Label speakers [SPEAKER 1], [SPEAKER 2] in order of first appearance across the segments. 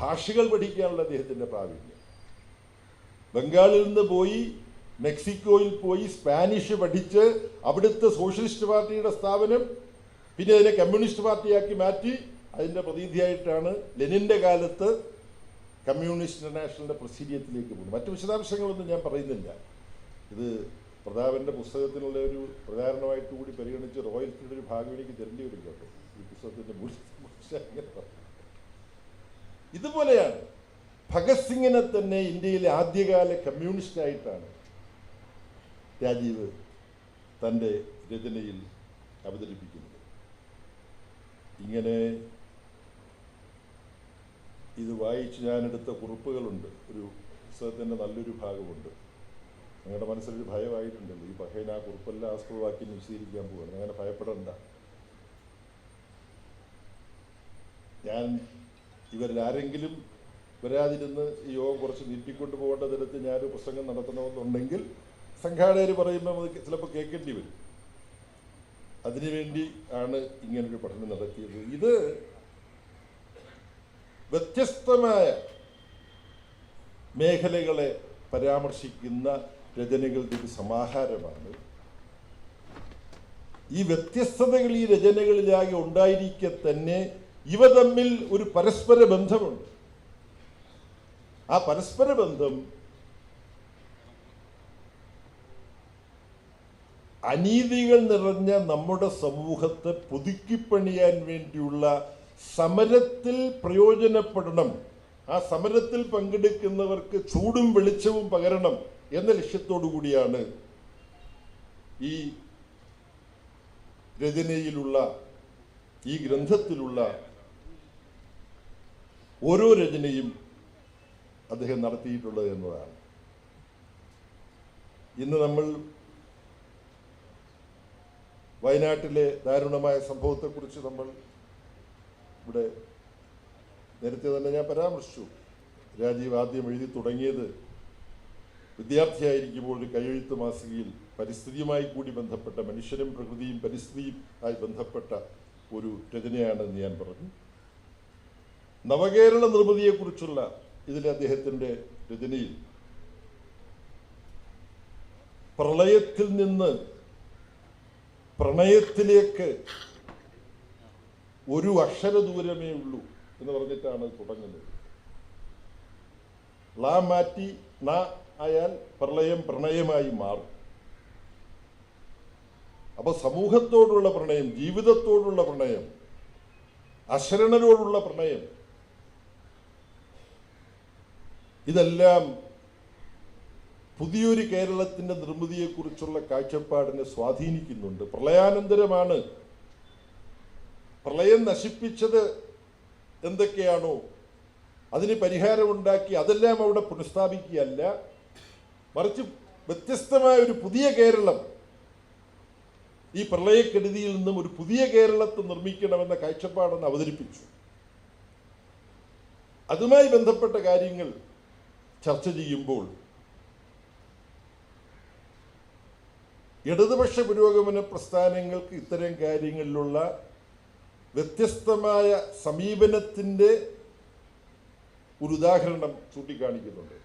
[SPEAKER 1] ഭാഷകൾ പഠിക്കാനുള്ള അദ്ദേഹത്തിന്റെ പ്രാവീണ്യം ബംഗാളിൽ നിന്ന് പോയി മെക്സിക്കോയിൽ പോയി സ്പാനിഷ് പഠിച്ച് അവിടുത്തെ സോഷ്യലിസ്റ്റ് പാർട്ടിയുടെ സ്ഥാപനം പിന്നെ അതിനെ കമ്മ്യൂണിസ്റ്റ് പാർട്ടിയാക്കി മാറ്റി അതിൻ്റെ പ്രതിനിധിയായിട്ടാണ് ലെനിൻ്റെ കാലത്ത് കമ്മ്യൂണിസ്റ്റ് ഇന്റർനാഷണലിന്റെ പ്രസീഡിയത്തിലേക്ക് പോകുന്നത് മറ്റു വിശദാംശങ്ങളൊന്നും ഞാൻ പറയുന്നില്ല ഇത് പ്രതാപൻ്റെ പുസ്തകത്തിനുള്ള ഒരു പ്രചാരണമായിട്ട് കൂടി പരിഗണിച്ച് റോയൽറ്റിയുടെ ഒരു ഭാഗം എനിക്ക് തരേണ്ടി വരും കേട്ടോ ഈ പുസ്തകത്തിൻ്റെ മുഴുവൻ ഇതുപോലെയാണ് ഭഗത് സിംഗിനെ തന്നെ ഇന്ത്യയിലെ ആദ്യകാല കമ്മ്യൂണിസ്റ്റ് ആയിട്ടാണ് രാജീവ് തൻ്റെ രചനയിൽ അവതരിപ്പിക്കുന്നത് ഇങ്ങനെ ഇത് വായിച്ച് ഞാനെടുത്ത കുറിപ്പുകളുണ്ട് ഒരു പുസ്തകത്തിൻ്റെ നല്ലൊരു ഭാഗമുണ്ട് നിങ്ങളുടെ മനസ്സിലൊരു ഭയമായിട്ടുണ്ടല്ലോ ഈ പഹേൻ ആ കുറിപ്പെല്ലാം ആസ്പദമാക്കി നിശ്ചയിക്കാൻ പോകണം അങ്ങനെ ഭയപ്പെടണ്ട ഞാൻ ഇവരിൽ ആരെങ്കിലും വരാതിരുന്ന് ഈ യോഗം കുറച്ച് നീട്ടിക്കൊണ്ട് പോകേണ്ട തരത്തിൽ ഞാനൊരു പ്രസംഗം നടത്തണമെന്നുണ്ടെങ്കിൽ സംഘാടകർ പറയുമ്പോൾ അത് ചിലപ്പോൾ കേൾക്കേണ്ടി വരും അതിനുവേണ്ടി ആണ് ഇങ്ങനൊരു പഠനം നടത്തിയത് ഇത് വ്യത്യസ്തമായ മേഖലകളെ പരാമർശിക്കുന്ന രചനകളുടെ ഒരു സമാഹാരമാണ് ഈ വ്യത്യസ്തതകൾ ഈ രചനകളിലാകെ ഉണ്ടായിരിക്കെ തന്നെ ഇവ തമ്മിൽ ഒരു പരസ്പര ബന്ധമുണ്ട് ആ പരസ്പര ബന്ധം അനീതികൾ നിറഞ്ഞ നമ്മുടെ സമൂഹത്തെ പുതുക്കിപ്പണിയാൻ വേണ്ടിയുള്ള സമരത്തിൽ പ്രയോജനപ്പെടണം ആ സമരത്തിൽ പങ്കെടുക്കുന്നവർക്ക് ചൂടും വെളിച്ചവും പകരണം എന്ന ലക്ഷ്യത്തോടു കൂടിയാണ് ഈ രചനയിലുള്ള ഈ ഗ്രന്ഥത്തിലുള്ള ഓരോ രചനയും അദ്ദേഹം നടത്തിയിട്ടുള്ളത് എന്നതാണ് ഇന്ന് നമ്മൾ വയനാട്ടിലെ ദാരുണമായ സംഭവത്തെക്കുറിച്ച് നമ്മൾ ഇവിടെ നേരത്തെ തന്നെ ഞാൻ പരാമർശിച്ചു രാജീവ് ആദ്യം എഴുതി തുടങ്ങിയത് വിദ്യാർത്ഥിയായിരിക്കുമ്പോൾ ഒരു കയ്യെഴുത്ത് മാസികയിൽ പരിസ്ഥിതിയുമായി കൂടി ബന്ധപ്പെട്ട മനുഷ്യനും പ്രകൃതിയും പരിസ്ഥിതിയും ആയി ബന്ധപ്പെട്ട ഒരു രചനയാണെന്ന് ഞാൻ പറഞ്ഞു നവകേരള നിർമ്മിതിയെക്കുറിച്ചുള്ള ഇതിൽ അദ്ദേഹത്തിൻ്റെ രചനയിൽ പ്രളയത്തിൽ നിന്ന് പ്രണയത്തിലേക്ക് ഒരു അക്ഷര ദൂരമേ ഉള്ളൂ എന്ന് പറഞ്ഞിട്ടാണ് തുടങ്ങുന്നത് ള മാറ്റി ന ആയാൽ പ്രളയം പ്രണയമായി മാറും അപ്പൊ സമൂഹത്തോടുള്ള പ്രണയം ജീവിതത്തോടുള്ള പ്രണയം അശരണരോടുള്ള പ്രണയം ഇതെല്ലാം പുതിയൊരു കേരളത്തിൻ്റെ നിർമ്മിതിയെക്കുറിച്ചുള്ള കാഴ്ചപ്പാടിനെ സ്വാധീനിക്കുന്നുണ്ട് പ്രളയാനന്തരമാണ് പ്രളയം നശിപ്പിച്ചത് എന്തൊക്കെയാണോ അതിന് പരിഹാരമുണ്ടാക്കി അതെല്ലാം അവിടെ പുനഃസ്ഥാപിക്കുകയല്ല മറിച്ച് വ്യത്യസ്തമായ ഒരു പുതിയ കേരളം ഈ പ്രളയക്കെടുതിയിൽ നിന്നും ഒരു പുതിയ കേരളത്തെ നിർമ്മിക്കണമെന്ന കാഴ്ചപ്പാടെന്ന് അവതരിപ്പിച്ചു അതുമായി ബന്ധപ്പെട്ട കാര്യങ്ങൾ ചർച്ച ചെയ്യുമ്പോൾ ഇടതുപക്ഷ പുരോഗമന പ്രസ്ഥാനങ്ങൾക്ക് ഇത്തരം കാര്യങ്ങളിലുള്ള വ്യത്യസ്തമായ സമീപനത്തിൻ്റെ ഒരു ഉദാഹരണം ചൂണ്ടിക്കാണിക്കുന്നുണ്ട്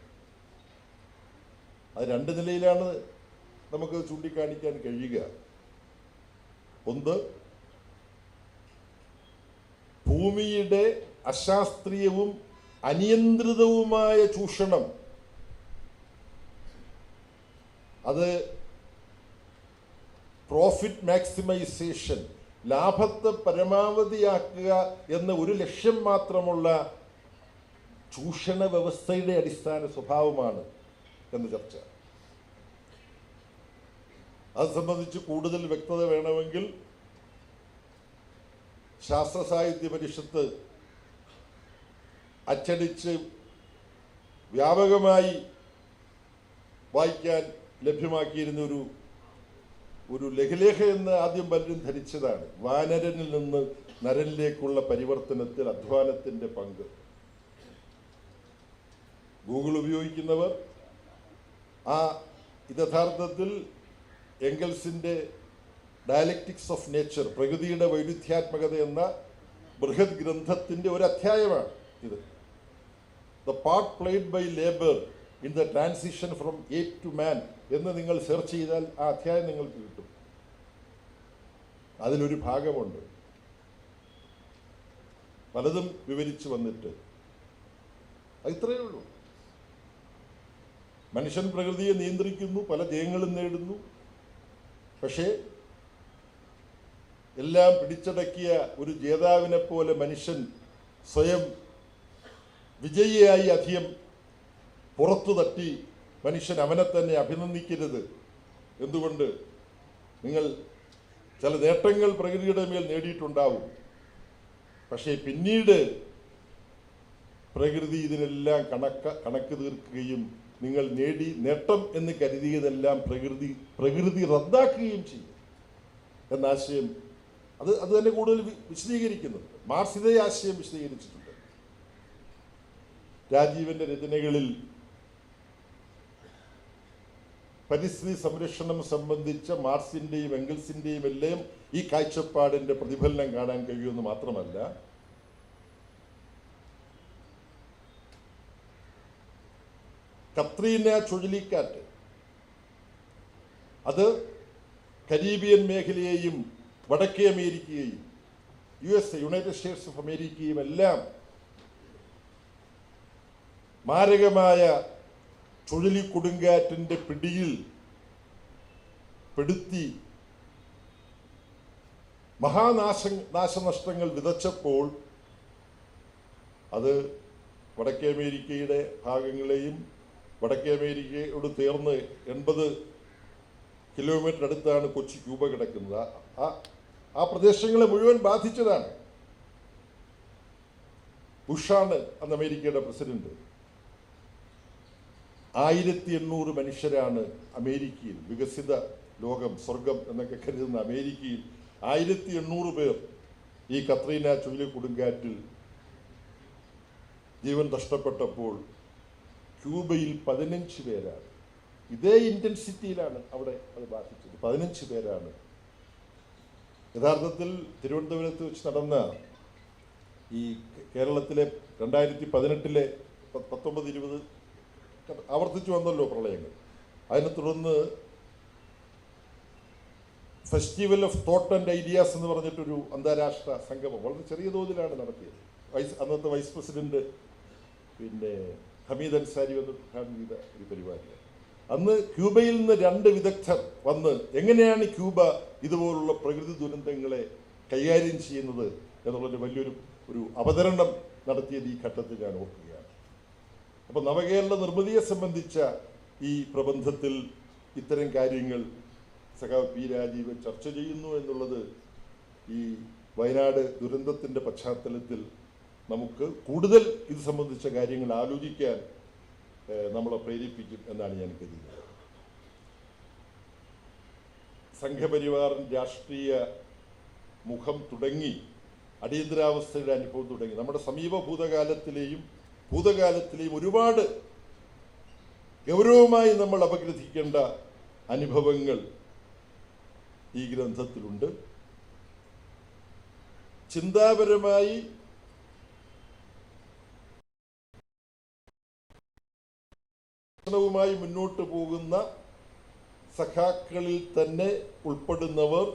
[SPEAKER 1] അത് രണ്ട് നിലയിലാണ് നമുക്ക് ചൂണ്ടിക്കാണിക്കാൻ കഴിയുക ഒന്ന് ഭൂമിയുടെ അശാസ്ത്രീയവും അനിയന്ത്രിതവുമായ ചൂഷണം അത് പ്രോഫിറ്റ് മാക്സിമൈസേഷൻ ലാഭത്തെ പരമാവധിയാക്കുക എന്ന ഒരു ലക്ഷ്യം മാത്രമുള്ള ചൂഷണ വ്യവസ്ഥയുടെ അടിസ്ഥാന സ്വഭാവമാണ് എന്ന് ചർച്ച അത് സംബന്ധിച്ച് കൂടുതൽ വ്യക്തത വേണമെങ്കിൽ ശാസ്ത്ര സാഹിത്യ പരിഷത്ത് അച്ചടിച്ച് വ്യാപകമായി വായിക്കാൻ ലഭ്യമാക്കിയിരുന്ന ഒരു ഒരു ലഘുലേഖ എന്ന് ആദ്യം പലരും ധരിച്ചതാണ് വാനരനിൽ നിന്ന് നരനിലേക്കുള്ള പരിവർത്തനത്തിൽ അധ്വാനത്തിൻ്റെ പങ്ക് ഗൂഗിൾ ഉപയോഗിക്കുന്നവർ ആ യഥാർത്ഥത്തിൽ എംഗൽസിൻ്റെ ഡയലക്റ്റിക്സ് ഓഫ് നേച്ചർ പ്രകൃതിയുടെ വൈരുദ്ധ്യാത്മകത എന്ന ബൃഹത് ഗ്രന്ഥത്തിൻ്റെ ഒരു അധ്യായമാണ് ഇത് the part played by labour in the transition from ape to man എന്ന് നിങ്ങൾ സെർച്ച് ചെയ്താൽ ആ അധ്യായം നിങ്ങൾക്ക് കിട്ടും അതിലൊരു ഭാഗമുണ്ട് പലതും വിവരിച്ചു വന്നിട്ട് ഇത്രയേ ഉള്ളൂ മനുഷ്യൻ പ്രകൃതിയെ നിയന്ത്രിക്കുന്നു പല ജയങ്ങളും നേടുന്നു പക്ഷേ എല്ലാം പിടിച്ചടക്കിയ ഒരു ജേതാവിനെ പോലെ മനുഷ്യൻ സ്വയം വിജയിയായി അധികം പുറത്തു തട്ടി മനുഷ്യൻ അവനെ തന്നെ അഭിനന്ദിക്കരുത് എന്തുകൊണ്ട് നിങ്ങൾ ചില നേട്ടങ്ങൾ പ്രകൃതിയുടെ മേൽ നേടിയിട്ടുണ്ടാവും പക്ഷേ പിന്നീട് പ്രകൃതി ഇതിനെല്ലാം കണക്ക കണക്ക് തീർക്കുകയും നിങ്ങൾ നേടി നേട്ടം എന്ന് കരുതിയതെല്ലാം പ്രകൃതി പ്രകൃതി റദ്ദാക്കുകയും ചെയ്യും എന്ന ആശയം അത് അത് തന്നെ കൂടുതൽ വിശദീകരിക്കുന്നുണ്ട് മാർസ് ആശയം വിശദീകരിച്ചിട്ടുണ്ട് രാജീവന്റെ രചനകളിൽ പരിസ്ഥിതി സംരക്ഷണം സംബന്ധിച്ച മാർസിന്റെയും എങ്കിൾസിന്റെയും എല്ലാം ഈ കാഴ്ചപ്പാടിന്റെ പ്രതിഫലനം കാണാൻ കഴിയുമെന്ന് മാത്രമല്ല കത്രീന ചുഴലിക്കാറ്റ് അത് കരീബിയൻ മേഖലയെയും വടക്കേ അമേരിക്കയെയും U S United States of അമേരിക്കയും എല്ലാം മാരകമായ ചുഴലിക്കൊടുങ്കാറ്റിൻ്റെ പിടിയിൽ പെടുത്തി മഹാനാശ നാശനഷ്ടങ്ങൾ വിതച്ചപ്പോൾ അത് വടക്കേ അമേരിക്കയുടെ ഭാഗങ്ങളെയും വടക്കേ അമേരിക്കയോട് ചേർന്ന് എൺപത് കിലോമീറ്റർ അടുത്താണ് കൊച്ചി ക്യൂബ കിടക്കുന്നത് ആ ആ പ്രദേശങ്ങളെ മുഴുവൻ ബാധിച്ചതാണ് ബുഷാണ് അന്ന് അമേരിക്കയുടെ പ്രസിഡന്റ് ആയിരത്തി എണ്ണൂറ് മനുഷ്യരാണ് അമേരിക്കയിൽ വികസിത ലോകം സ്വർഗം എന്നൊക്കെ കരുതുന്ന അമേരിക്കയിൽ ആയിരത്തി എണ്ണൂറ് പേർ ഈ കത്രീന ചുഴലി കൊടുങ്കാറ്റിൽ ജീവൻ നഷ്ടപ്പെട്ടപ്പോൾ ക്യൂബയിൽ പതിനഞ്ച് പേരാണ് ഇതേ ഇൻറ്റൻസിറ്റിയിലാണ് അവിടെ അത് ബാധിച്ചത് പതിനഞ്ച് പേരാണ് യഥാർത്ഥത്തിൽ തിരുവനന്തപുരത്ത് വെച്ച് നടന്ന ഈ കേരളത്തിലെ രണ്ടായിരത്തി പതിനെട്ടിലെ പത്തൊമ്പത് ഇരുപത് ആവർത്തിച്ചു വന്നല്ലോ പ്രളയങ്ങൾ അതിനെ തുടർന്ന് festival of thought and ideas എന്ന് പറഞ്ഞിട്ടൊരു അന്താരാഷ്ട്ര സംഗമം വളരെ ചെറിയ തോതിലാണ് നടത്തിയത് വൈസ് അന്നത്തെ വൈസ് പ്രസിഡന്റ് പിന്നെ ഹമീദ് അൻസാരി വന്ന് ഉദ്ഘാടനം ചെയ്ത ഒരു പരിപാടിയാണ് അന്ന് ക്യൂബയിൽ നിന്ന് രണ്ട് വിദഗ്ധർ വന്ന് എങ്ങനെയാണ് ക്യൂബ ഇതുപോലുള്ള പ്രകൃതി ദുരന്തങ്ങളെ കൈകാര്യം ചെയ്യുന്നത് എന്നുള്ളൊരു വലിയൊരു ഒരു അവതരണം നടത്തിയത് ഈ ഘട്ടത്തിൽ ഞാൻ ഓർക്കുക അപ്പോൾ നവകേരള നിർമ്മിതിയെ സംബന്ധിച്ച ഈ പ്രബന്ധത്തിൽ ഇത്തരം കാര്യങ്ങൾ സഖാവ് പി രാജീവൻ ചർച്ച ചെയ്യുന്നു എന്നുള്ളത് ഈ വയനാട് ദുരന്തത്തിൻ്റെ പശ്ചാത്തലത്തിൽ നമുക്ക് കൂടുതൽ ഇത് സംബന്ധിച്ച കാര്യങ്ങൾ ആലോചിക്കാൻ നമ്മളെ പ്രേരിപ്പിക്കും എന്നാണ് ഞാൻ കരുതുന്നത് സംഘപരിവാർ രാഷ്ട്രീയ മുഖം തുടങ്ങി അടിയന്തരാവസ്ഥയുടെ അനുഭവം തുടങ്ങി നമ്മുടെ സമീപ ഭൂതകാലത്തിലെയും ഭൂതകാലത്തിലെയും ഒരുപാട് ഗൗരവമായി നമ്മൾ അപഗ്രഥിക്കേണ്ട അനുഭവങ്ങൾ ഈ ഗ്രന്ഥത്തിലുണ്ട് ചിന്താപരമായി വുമായി മുന്നോട്ട് പോകുന്ന സഖാക്കളിൽ തന്നെ ഉൾപ്പെടുന്നവർ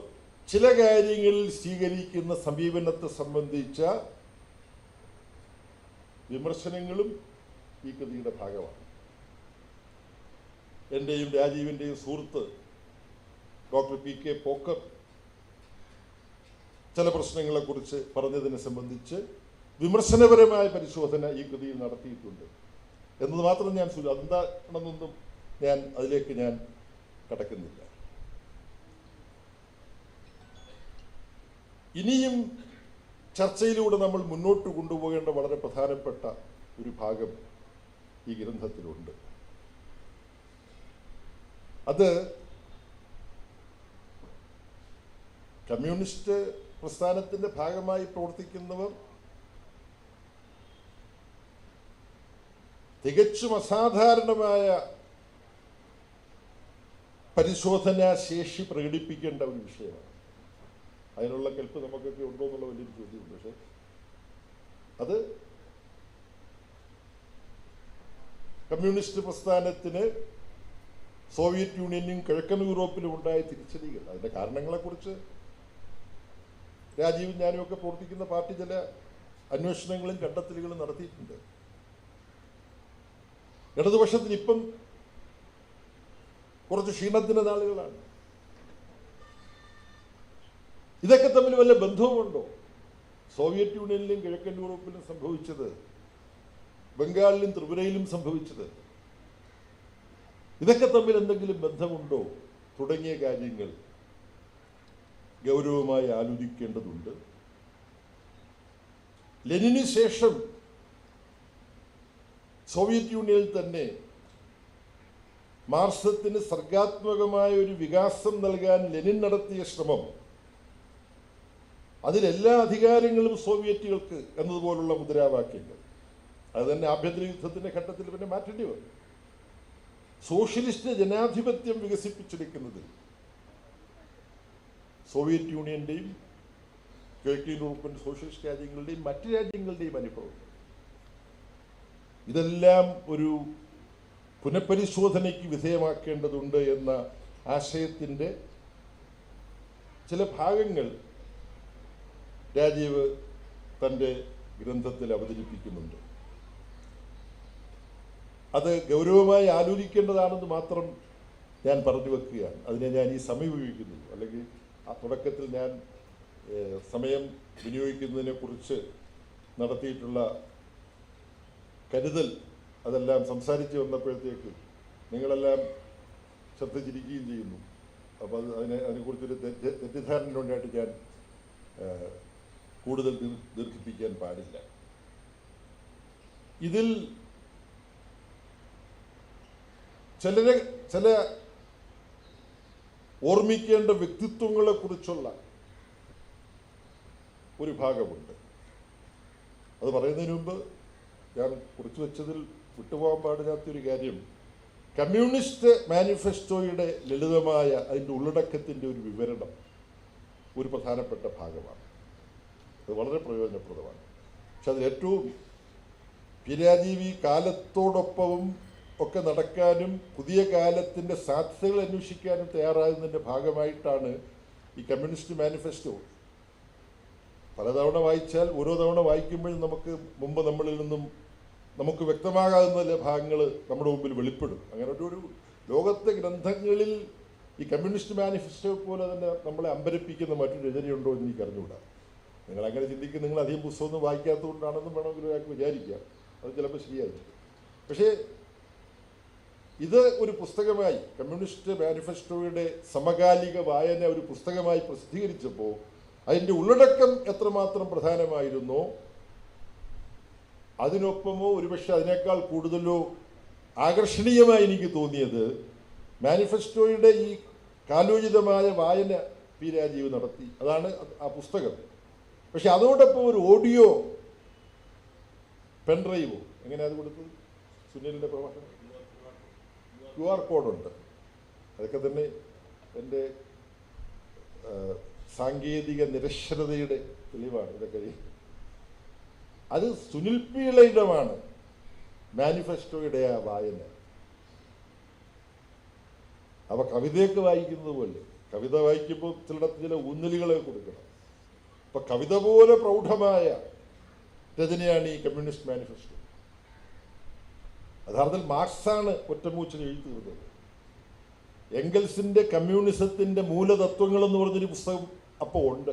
[SPEAKER 1] ചില കാര്യങ്ങളിൽ സ്വീകരിക്കുന്ന സമീപനത്തെ സംബന്ധിച്ച വിമർശനങ്ങളും ഈ കൃതിയുടെ ഭാഗമാണ് എൻ്റെയും രാജീവിൻ്റെയും സുഹൃത്ത് ഡോക്ടർ പി കെ പോക്കർ ചില പ്രശ്നങ്ങളെക്കുറിച്ച് പറഞ്ഞതിനെ സംബന്ധിച്ച് വിമർശനപരമായ പരിശോധന ഈ കൃതിയിൽ നടത്തിയിട്ടുണ്ട് എന്നത് മാത്രം ഞാൻ അതെന്താണെന്നൊന്നും ഞാൻ അതിലേക്ക് ഞാൻ കടക്കുന്നില്ല ഇനിയും ചർച്ചയിലൂടെ നമ്മൾ മുന്നോട്ട് കൊണ്ടുപോകേണ്ട വളരെ പ്രധാനപ്പെട്ട ഒരു ഭാഗം ഈ ഗ്രന്ഥത്തിലുണ്ട് അത് കമ്മ്യൂണിസ്റ്റ് പ്രസ്ഥാനത്തിൻ്റെ ഭാഗമായി പ്രവർത്തിക്കുന്നവർ തികച്ചും അസാധാരണമായ ശേഷി പ്രകടിപ്പിക്കേണ്ട ഒരു വിഷയമാണ് അതിനുള്ള കെൽപ്പ് നമുക്കൊക്കെ ഉണ്ടോ എന്നുള്ള വലിയൊരു ചോദ്യമുണ്ട് പക്ഷേ അത് കമ്മ്യൂണിസ്റ്റ് പ്രസ്ഥാനത്തിന് സോവിയറ്റ് യൂണിയനും കിഴക്കൻ യൂറോപ്പിലും ഉണ്ടായ തിരിച്ചടികൾ അതിന്റെ കാരണങ്ങളെക്കുറിച്ച് രാജീവും ഞാനും ഒക്കെ പ്രവർത്തിക്കുന്ന പാർട്ടി ചില അന്വേഷണങ്ങളും കണ്ടെത്തലുകളും നടത്തിയിട്ടുണ്ട് ഇടതുപക്ഷത്തിന് ഇപ്പം കുറച്ച് ക്ഷീണത്തിന്റെ നാളുകളാണ് ഇതൊക്കെ തമ്മിൽ വല്ല ബന്ധവുമുണ്ടോ സോവിയറ്റ് യൂണിയനിലും കിഴക്കൻ യൂറോപ്പിലും സംഭവിച്ചത് ബംഗാളിലും ത്രിപുരയിലും സംഭവിച്ചത് ഇതൊക്കെ തമ്മിൽ എന്തെങ്കിലും ബന്ധമുണ്ടോ തുടങ്ങിയ കാര്യങ്ങൾ ഗൗരവമായി ആലോചിക്കേണ്ടതുണ്ട് ലെനിന് ശേഷം സോവിയറ്റ് യൂണിയനിൽ തന്നെ മാർസത്തിന് സർഗാത്മകമായ ഒരു വികാസം നൽകാൻ ലെനിൻ നടത്തിയ ശ്രമം അതിലെല്ലാ അധികാരങ്ങളും സോവിയറ്റുകൾക്ക് എന്നതുപോലുള്ള മുദ്രാവാക്യങ്ങൾ അത് തന്നെ ആഭ്യന്തര യുദ്ധത്തിന്റെ ഘട്ടത്തിൽ പിന്നെ മാറ്റേണ്ടി വന്നു സോഷ്യലിസ്റ്റ് ജനാധിപത്യം വികസിപ്പിച്ചെടുക്കുന്നതിൽ സോവിയറ്റ് യൂണിയന്റെയും കിഴക്കൻ യൂറോപ്യൻ സോഷ്യലിസ്റ്റ് രാജ്യങ്ങളുടെയും മറ്റു രാജ്യങ്ങളുടെയും അനുഭവം ഇതെല്ലാം ഒരു പുനഃപരിശോധനയ്ക്ക് വിധേയമാക്കേണ്ടതുണ്ട് എന്ന ആശയത്തിൻ്റെ ചില ഭാഗങ്ങൾ രാജീവ് തൻ്റെ ഗ്രന്ഥത്തിൽ അവതരിപ്പിക്കുന്നുണ്ട് അത് ഗൗരവമായി ആലോചിക്കേണ്ടതാണെന്ന് മാത്രം ഞാൻ പറഞ്ഞു വെക്കുകയാണ് അതിനെ ഞാൻ ഈ സമയം ഉപയോഗിക്കുന്നു അല്ലെങ്കിൽ ആ തുടക്കത്തിൽ ഞാൻ സമയം കുറിച്ച് നടത്തിയിട്ടുള്ള കരുതൽ അതെല്ലാം സംസാരിച്ച് വന്നപ്പോഴത്തേക്ക് നിങ്ങളെല്ലാം ശ്രദ്ധിച്ചിരിക്കുകയും ചെയ്യുന്നു അപ്പോൾ അത് അതിനെ അതിനെക്കുറിച്ചൊരു തെറ്റിദ്ധാരണ ഞാൻ കൂടുതൽ ദീർഘിപ്പിക്കാൻ പാടില്ല ഇതിൽ ചിലരെ ചില ഓർമ്മിക്കേണ്ട വ്യക്തിത്വങ്ങളെക്കുറിച്ചുള്ള ഒരു ഭാഗമുണ്ട് അത് പറയുന്നതിന് മുമ്പ് ഞാൻ കുറിച്ചു വെച്ചതിൽ വിട്ടുപോകാൻ പാടില്ലാത്തൊരു കാര്യം കമ്മ്യൂണിസ്റ്റ് മാനിഫെസ്റ്റോയുടെ ലളിതമായ അതിൻ്റെ ഉള്ളടക്കത്തിൻ്റെ ഒരു വിവരണം ഒരു പ്രധാനപ്പെട്ട ഭാഗമാണ് അത് വളരെ പ്രയോജനപ്രദമാണ് പക്ഷെ അതിലേറ്റവും പിരാജീവി കാലത്തോടൊപ്പവും ഒക്കെ നടക്കാനും പുതിയ കാലത്തിൻ്റെ സാധ്യതകൾ അന്വേഷിക്കാനും തയ്യാറാകുന്നതിൻ്റെ ഭാഗമായിട്ടാണ് ഈ കമ്മ്യൂണിസ്റ്റ് മാനിഫെസ്റ്റോ പലതവണ വായിച്ചാൽ ഓരോ തവണ വായിക്കുമ്പോഴും നമുക്ക് മുമ്പ് നമ്മളിൽ നിന്നും നമുക്ക് വ്യക്തമാകാവുന്ന ഭാഗങ്ങൾ നമ്മുടെ മുമ്പിൽ വെളിപ്പെടും അങ്ങനെ ഒരു ലോകത്തെ ഗ്രന്ഥങ്ങളിൽ ഈ കമ്മ്യൂണിസ്റ്റ് മാനിഫെസ്റ്റോ പോലെ തന്നെ നമ്മളെ അമ്പരപ്പിക്കുന്ന മറ്റൊരു രചനയുണ്ടോ എന്ന് എനിക്ക് അറിഞ്ഞുകൂടാ നിങ്ങൾ അങ്ങനെ ചിന്തിക്കും നിങ്ങൾ അധികം പുസ്തകമൊന്നും വായിക്കാത്തതുകൊണ്ടാണെന്നും വേണമെങ്കിൽ ഒരാൾക്ക് വിചാരിക്കുക അത് ചിലപ്പോൾ ശരിയായിരിക്കും പക്ഷേ ഇത് ഒരു പുസ്തകമായി കമ്മ്യൂണിസ്റ്റ് മാനിഫെസ്റ്റോയുടെ സമകാലിക വായന ഒരു പുസ്തകമായി പ്രസിദ്ധീകരിച്ചപ്പോൾ അതിൻ്റെ ഉള്ളടക്കം എത്രമാത്രം പ്രധാനമായിരുന്നോ അതിനൊപ്പമോ ഒരുപക്ഷെ അതിനേക്കാൾ കൂടുതലോ ആകർഷണീയമായി എനിക്ക് തോന്നിയത് മാനിഫെസ്റ്റോയുടെ ഈ കാലോചിതമായ വായന പി രാജീവ് നടത്തി അതാണ് ആ പുസ്തകം പക്ഷെ അതോടൊപ്പം ഒരു ഓഡിയോ പെൻഡ്രൈവോ എങ്ങനെയാ അത് കൊടുത്തത് സുനിലിൻ്റെ പ്രഭാഷണം ക്യു ആർ കോഡുണ്ട് അതൊക്കെ തന്നെ എൻ്റെ സാങ്കേതിക നിരക്ഷരതയുടെ തെളിവാണ് ഇതൊക്കെ അത് സുനിൽ പീളയിടമാണ് മാനിഫെസ്റ്റോയുടെ ആ വായന അവ കവിതയൊക്കെ വായിക്കുന്നത് പോലെ കവിത വായിക്കുമ്പോൾ ചിലയിടത്ത് ചില ഊന്നലുകളെ കൊടുക്കണം അപ്പം കവിത പോലെ പ്രൗഢമായ രചനയാണ് ഈ കമ്മ്യൂണിസ്റ്റ് മാനിഫെസ്റ്റോ യഥാർത്ഥത്തിൽ മാർക്സാണ് ഒറ്റമൂച്ചിൽ എഴുതി തീർന്നത് കമ്മ്യൂണിസത്തിന്റെ കമ്മ്യൂണിസത്തിൻ്റെ മൂലതത്വങ്ങൾ എന്ന് പറഞ്ഞൊരു പുസ്തകം അപ്പോൾ ഉണ്ട്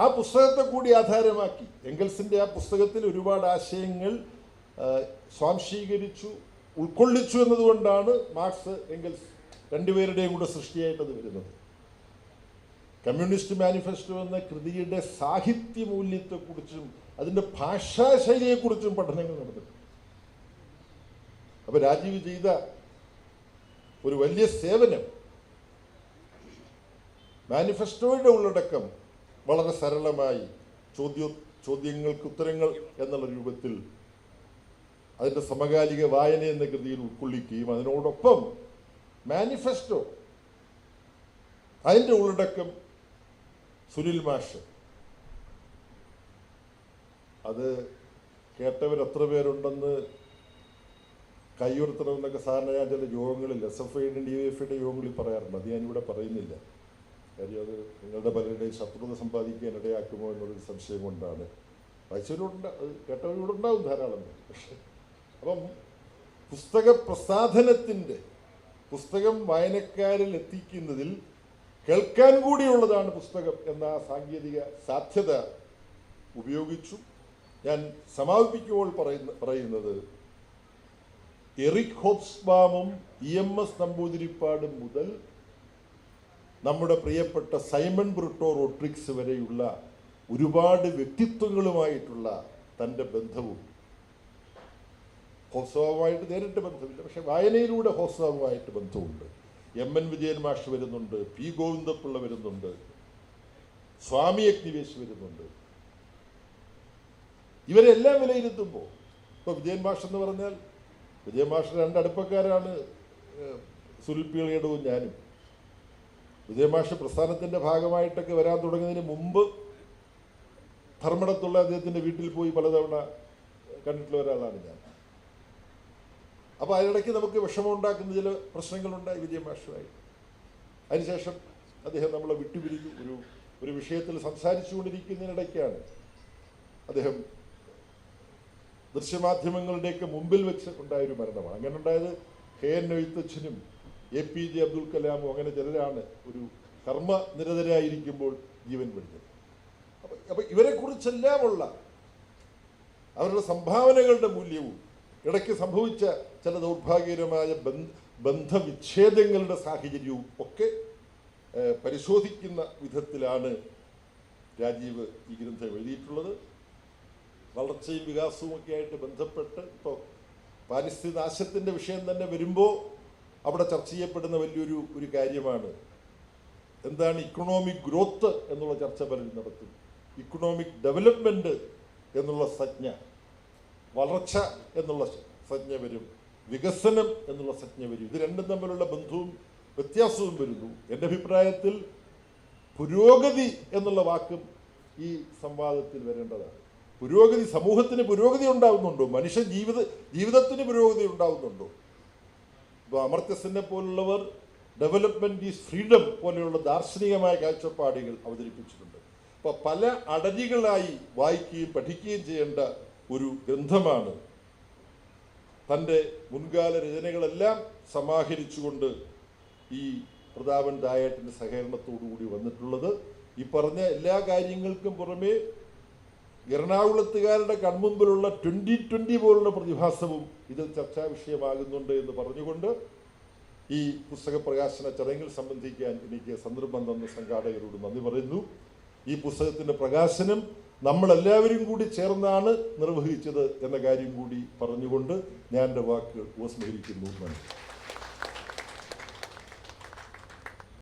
[SPEAKER 1] ആ പുസ്തകത്തെ കൂടി ആധാരമാക്കി എംഗൽസിന്റെ ആ പുസ്തകത്തിൽ ഒരുപാട് ആശയങ്ങൾ സ്വാംശീകരിച്ചു ഉൾക്കൊള്ളിച്ചു എന്നതുകൊണ്ടാണ് മാർക്സ് എംഗൽസ് രണ്ടുപേരുടെയും കൂടെ സൃഷ്ടിയായിട്ടത് വരുന്നത് കമ്മ്യൂണിസ്റ്റ് മാനിഫെസ്റ്റോ എന്ന കൃതിയുടെ സാഹിത്യ മൂല്യത്തെക്കുറിച്ചും അതിൻ്റെ ഭാഷാശൈലിയെക്കുറിച്ചും പഠനങ്ങൾ നടന്നിട്ടുണ്ട് അപ്പോൾ രാജീവ് ചെയ്ത ഒരു വലിയ സേവനം മാനിഫെസ്റ്റോയുടെ ഉള്ളടക്കം വളരെ സരളമായി ചോദ്യ ചോദ്യങ്ങൾക്ക് ഉത്തരങ്ങൾ എന്നുള്ള രൂപത്തിൽ അതിൻ്റെ സമകാലിക വായന എന്ന കൃതിയിൽ ഉൾക്കൊള്ളിക്കുകയും അതിനോടൊപ്പം മാനിഫെസ്റ്റോ അതിൻ്റെ ഉള്ളടക്കം സുനിൽ മാഷ് അത് കേട്ടവർ എത്ര പേരുണ്ടെന്ന് കൈയുറത്തണമെന്നൊക്കെ സാറിന് ഞാൻ ചില യോഗങ്ങളിൽ എസ് എഫ് ഐയുടെയും ഡി എഫ് ഐയുടെ യോഗങ്ങളിൽ പറയാറുണ്ട് അത് ഞാനിവിടെ പറയുന്നില്ല കാര്യം അത് നിങ്ങളുടെ പലരുടെയും ശത്രുത സമ്പാദിക്കാൻ ഇടയാക്കുമോ എന്നൊരു സംശയം കൊണ്ടാണ് വായിച്ചവരോടുണ്ട് അത് കേട്ടവരോട് ഉണ്ടാവും ധാരാളം പക്ഷെ അപ്പം പുസ്തക പ്രസാധനത്തിൻ്റെ പുസ്തകം വായനക്കാരിൽ എത്തിക്കുന്നതിൽ കേൾക്കാൻ കൂടിയുള്ളതാണ് പുസ്തകം എന്ന സാങ്കേതിക സാധ്യത ഉപയോഗിച്ചു ഞാൻ സമാപിപ്പിക്കുമ്പോൾ പറയുന്ന പറയുന്നത് എറിക് ഹോപ്സ്ബാമും ഇ എം എസ് നമ്പൂതിരിപ്പാടും മുതൽ നമ്മുടെ പ്രിയപ്പെട്ട സൈമൺ ബ്രിട്ടോ റോട്രിക്സ് വരെയുള്ള ഒരുപാട് വ്യക്തിത്വങ്ങളുമായിട്ടുള്ള തൻ്റെ ബന്ധവും ഹോസ്വാവുമായിട്ട് നേരിട്ട് ബന്ധമില്ല പക്ഷെ വായനയിലൂടെ ഹോസ്വാവുമായിട്ട് ബന്ധമുണ്ട് എം എൻ വിജയൻ മാഷ് വരുന്നുണ്ട് പി ഗോവിന്ദപ്പിള്ള വരുന്നുണ്ട് സ്വാമി അഗ്നിവേശ് വരുന്നുണ്ട് ഇവരെല്ലാം വിലയിരുത്തുമ്പോൾ ഇപ്പോൾ വിജയൻ മാഷ് എന്ന് പറഞ്ഞാൽ വിജയൻ മാഷ് രണ്ട് അടുപ്പക്കാരാണ് സുൽപ്പിളിയടവും ഞാനും വിജയ മാഷ് പ്രസ്ഥാനത്തിൻ്റെ ഭാഗമായിട്ടൊക്കെ വരാൻ തുടങ്ങുന്നതിന് മുമ്പ് ധർമ്മടത്തുള്ള അദ്ദേഹത്തിൻ്റെ വീട്ടിൽ പോയി പലതവണ കണ്ടിട്ടുള്ള ഒരാളാണ് ഞാൻ അപ്പോൾ അതിനിടയ്ക്ക് നമുക്ക് ഉണ്ടാക്കുന്ന ചില പ്രശ്നങ്ങളുണ്ടായി വിജയമാഷുമായി അതിനുശേഷം അദ്ദേഹം നമ്മളെ വിട്ടുപിരിഞ്ഞു ഒരു ഒരു വിഷയത്തിൽ സംസാരിച്ചുകൊണ്ടിരിക്കുന്നതിനിടയ്ക്കാണ് അദ്ദേഹം ദൃശ്യമാധ്യമങ്ങളുടെയൊക്കെ മുമ്പിൽ വെച്ച് ഉണ്ടായൊരു മരണമാണ് അങ്ങനെ ഉണ്ടായത് കെ എൻ എഴുത്തച്ഛനും എ പി ജെ അബ്ദുൽ കലാമും അങ്ങനെ ചിലരാണ് ഒരു നിരതരായിരിക്കുമ്പോൾ ജീവൻ വെടിഞ്ഞത് അപ്പം അപ്പം ഇവരെക്കുറിച്ചെല്ലാമുള്ള അവരുടെ സംഭാവനകളുടെ മൂല്യവും ഇടയ്ക്ക് സംഭവിച്ച ചില ദൗർഭാഗ്യകരമായ ബന്ധവിച്ഛേദങ്ങളുടെ സാഹചര്യവും ഒക്കെ പരിശോധിക്കുന്ന വിധത്തിലാണ് രാജീവ് ഈ ഗ്രന്ഥം എഴുതിയിട്ടുള്ളത് വളർച്ചയും വികാസവും ഒക്കെ ആയിട്ട് ബന്ധപ്പെട്ട് ഇപ്പോൾ പാരിസ്ഥിതി നാശത്തിൻ്റെ വിഷയം തന്നെ വരുമ്പോൾ അവിടെ ചർച്ച ചെയ്യപ്പെടുന്ന വലിയൊരു ഒരു കാര്യമാണ് എന്താണ് ഇക്കണോമിക് ഗ്രോത്ത് എന്നുള്ള ചർച്ച പലരും നടത്തും ഇക്കണോമിക് ഡെവലപ്മെൻറ്റ് എന്നുള്ള സജ്ഞ വളർച്ച എന്നുള്ള സജ്ഞ വരും വികസനം എന്നുള്ള സജ്ഞ വരും ഇത് രണ്ടും തമ്മിലുള്ള ബന്ധവും വ്യത്യാസവും വരുന്നു എൻ്റെ അഭിപ്രായത്തിൽ പുരോഗതി എന്നുള്ള വാക്കും ഈ സംവാദത്തിൽ വരേണ്ടതാണ് പുരോഗതി സമൂഹത്തിന് പുരോഗതി ഉണ്ടാകുന്നുണ്ടോ മനുഷ്യ ജീവിത ജീവിതത്തിന് പുരോഗതി ഉണ്ടാകുന്നുണ്ടോ ഇപ്പോൾ അമർത്യസിനെ പോലുള്ളവർ ഡെവലപ്മെൻറ്റ് ഈസ് ഫ്രീഡം പോലെയുള്ള ദാർശനികമായ കാഴ്ചപ്പാടുകൾ അവതരിപ്പിച്ചിട്ടുണ്ട് അപ്പോൾ പല അടരികളായി വായിക്കുകയും പഠിക്കുകയും ചെയ്യേണ്ട ഒരു ഗ്രന്ഥമാണ് തൻ്റെ മുൻകാല രചനകളെല്ലാം സമാഹരിച്ചുകൊണ്ട് ഈ പ്രതാപൻ ദായേട്ടൻ്റെ സഹകരണത്തോടുകൂടി വന്നിട്ടുള്ളത് ഈ പറഞ്ഞ എല്ലാ കാര്യങ്ങൾക്കും പുറമേ എറണാകുളത്തുകാരുടെ കൺമുമ്പിലുള്ള ട്വൻ്റി ട്വൻ്റി പോലുള്ള പ്രതിഭാസവും ഇതിൽ ചർച്ചാ വിഷയമാകുന്നുണ്ട് എന്ന് പറഞ്ഞുകൊണ്ട് ഈ പുസ്തക പ്രകാശന ചടങ്ങിൽ സംബന്ധിക്കാൻ എനിക്ക് സന്ദർഭം തന്ന സംഘാടകരോട് നന്ദി പറയുന്നു ഈ പുസ്തകത്തിൻ്റെ പ്രകാശനം നമ്മളെല്ലാവരും കൂടി ചേർന്നാണ് നിർവഹിച്ചത് എന്ന കാര്യം കൂടി പറഞ്ഞുകൊണ്ട് ഞാൻ എൻ്റെ വാക്കുകൾ ഉപസ്മരിക്കുന്നു നന്ദി